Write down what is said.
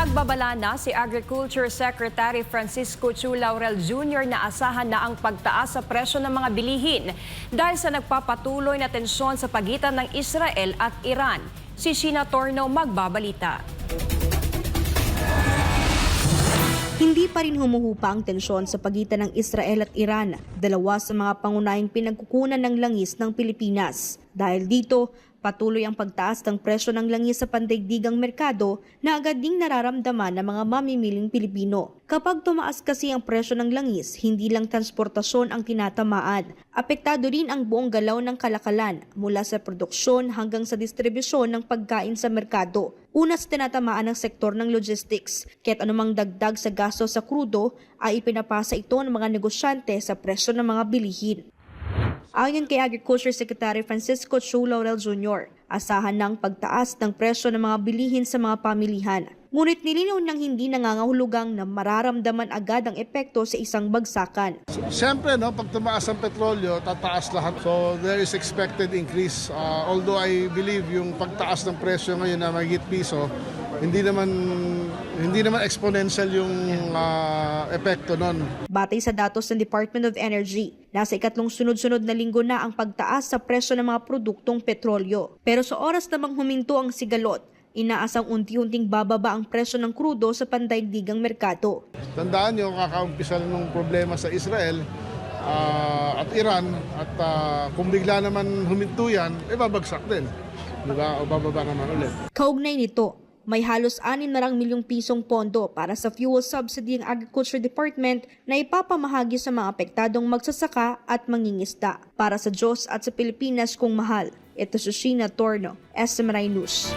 Nagbabala na si Agriculture Secretary Francisco Chu Laurel Jr. na asahan na ang pagtaas sa presyo ng mga bilihin dahil sa nagpapatuloy na tensyon sa pagitan ng Israel at Iran. Si Sheena Torno magbabalita. Hindi pa rin humuhupa ang tensyon sa pagitan ng Israel at Iran, dalawa sa mga pangunahing pinagkukunan ng langis ng Pilipinas. Dahil dito, patuloy ang pagtaas ng presyo ng langis sa pandaigdigang merkado na agad ding nararamdaman ng mga mamimiling Pilipino. Kapag tumaas kasi ang presyo ng langis, hindi lang transportasyon ang tinatamaan. Apektado rin ang buong galaw ng kalakalan mula sa produksyon hanggang sa distribusyon ng pagkain sa merkado. Una tinatamaan ng sektor ng logistics, kaya't anumang dagdag sa gasto sa krudo ay ipinapasa ito ng mga negosyante sa presyo ng mga bilihin. Ayon kay Agriculture Secretary Francisco Chu Laurel Jr., asahan ng pagtaas ng presyo ng mga bilihin sa mga pamilihan. Ngunit nilinaw niyang hindi nangangahulugang na mararamdaman agad ang epekto sa isang bagsakan. Siyempre, no, pag tumaas ang petrolyo, tataas lahat. So, there is expected increase. Uh, although I believe yung pagtaas ng presyo ngayon na magigit piso, hindi naman hindi naman exponential yung uh, epekto nun. Batay sa datos ng Department of Energy, nasa ikatlong sunod-sunod na linggo na ang pagtaas sa presyo ng mga produktong petrolyo. Pero sa oras namang huminto ang sigalot, inaasang unti-unting bababa ang presyo ng krudo sa pandaigdigang merkado. Tandaan nyo, kakaumpisa ng problema sa Israel uh, at Iran at uh, kung bigla naman huminto yan, eh babagsak din. Diba? O bababa naman ulit. Kaugnay nito, may halos 6 na lang milyong pisong pondo para sa fuel subsidy ng Agriculture Department na ipapamahagi sa mga apektadong magsasaka at mangingisda para sa Diyos at sa Pilipinas kung mahal. Ito si Sheena Torno, SMRI News.